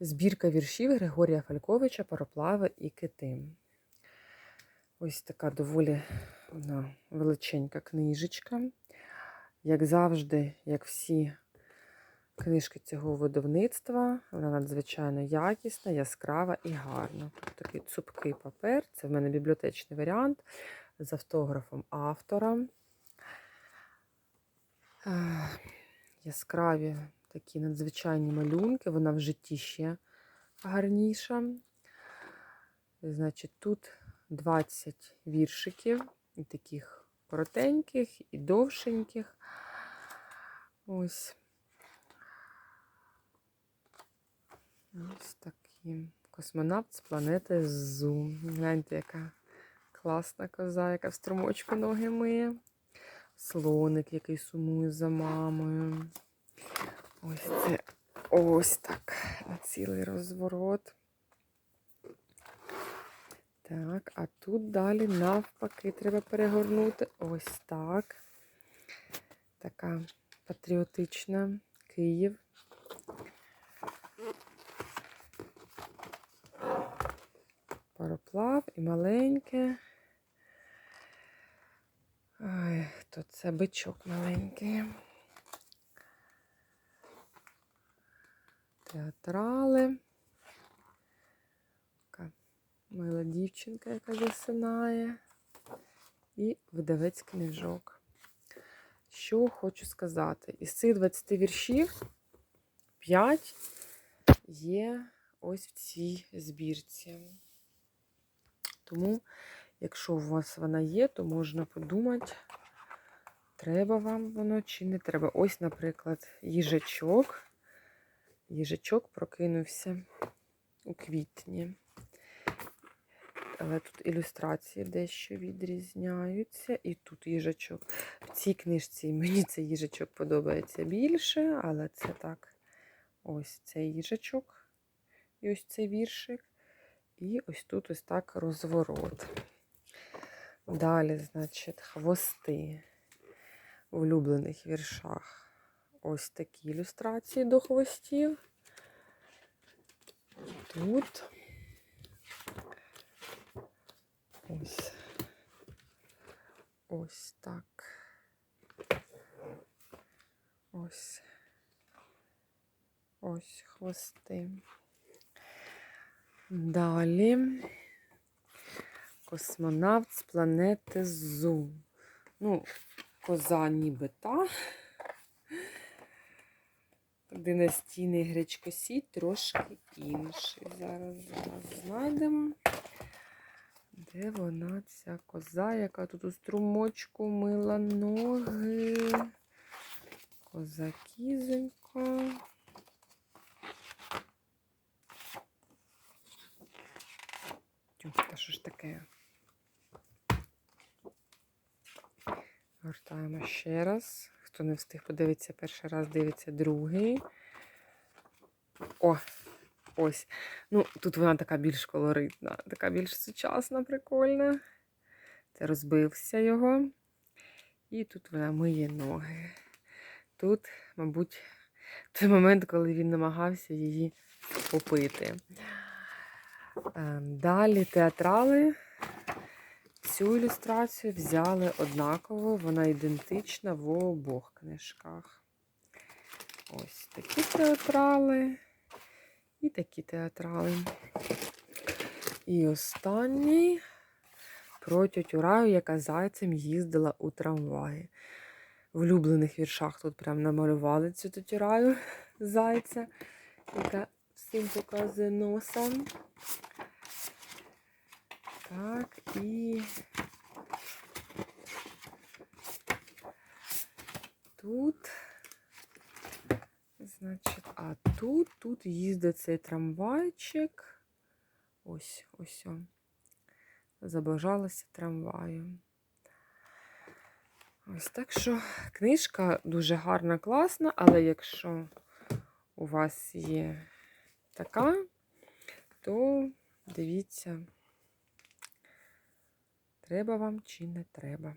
Збірка віршів Григорія Фальковича Пароплави і кити. Ось така доволі вона величенька книжечка. Як завжди, як всі книжки цього видавництва, вона надзвичайно якісна, яскрава і гарна. Тут такий цупкий папер, це в мене бібліотечний варіант з автографом автора. Яскраві такі надзвичайні малюнки, вона в житті ще гарніша. Значить, тут 20 віршиків, і таких коротеньких, і довшеньких. Ось. Ось такі. Космонавт з планети Зу. Гляньте, яка класна коза, яка в струмочку ноги миє. Слоник, який сумує за мамою. Ось це ось так. На цілий розворот. Так, а тут далі навпаки треба перегорнути. Ось так. Така патріотична Київ. Пароплав і маленьке. Ой, то це бичок маленький. Театрали. Така мила дівчинка, яка засинає. І видавець книжок. Що хочу сказати? Із цих 20 віршів 5 є ось в цій збірці. Тому, якщо у вас вона є, то можна подумати, треба вам воно чи не треба. Ось, наприклад, їжачок. Їжачок прокинувся у квітні. Але тут ілюстрації дещо відрізняються. І тут їжачок. В цій книжці мені цей їжачок подобається більше, але це так. Ось цей їжачок. І ось цей віршик. І ось тут ось так розворот. Далі, значить, хвости в улюблених віршах. Ось такі ілюстрації до хвостів. Тут ось ось так. Ось ось хвости. Далі космонавт з планети Зу. Ну, коза ніби та. Династійний гречкосій трошки інший. Зараз, зараз знайдемо. Де вона, ця коза, яка тут у струмочку мила ноги? Коза кізонька. Тю, Та що ж таке? Гортаємо ще раз. Хто не встиг подивитися перший раз, дивиться другий. О, ось. Ну, тут вона така більш колоритна, така більш сучасна, прикольна. Це розбився його. І тут вона миє ноги. Тут, мабуть, той момент, коли він намагався її попити. Ем, Далі театрали. Цю ілюстрацію взяли однаково, вона ідентична в обох книжках. Ось такі театрали і такі театрали. І останній про тьотю Раю, яка зайцем їздила у трамваї. В улюблених віршах тут прям намалювали цю тьотю Раю зайця, яка всім показує носом. Так, і тут, значить, а тут, тут їздить цей трамвайчик. Ось, ось. Забажалася трамваю. Ось так що книжка дуже гарна, класна, але якщо у вас є така, то дивіться. Треба вам чи не треба.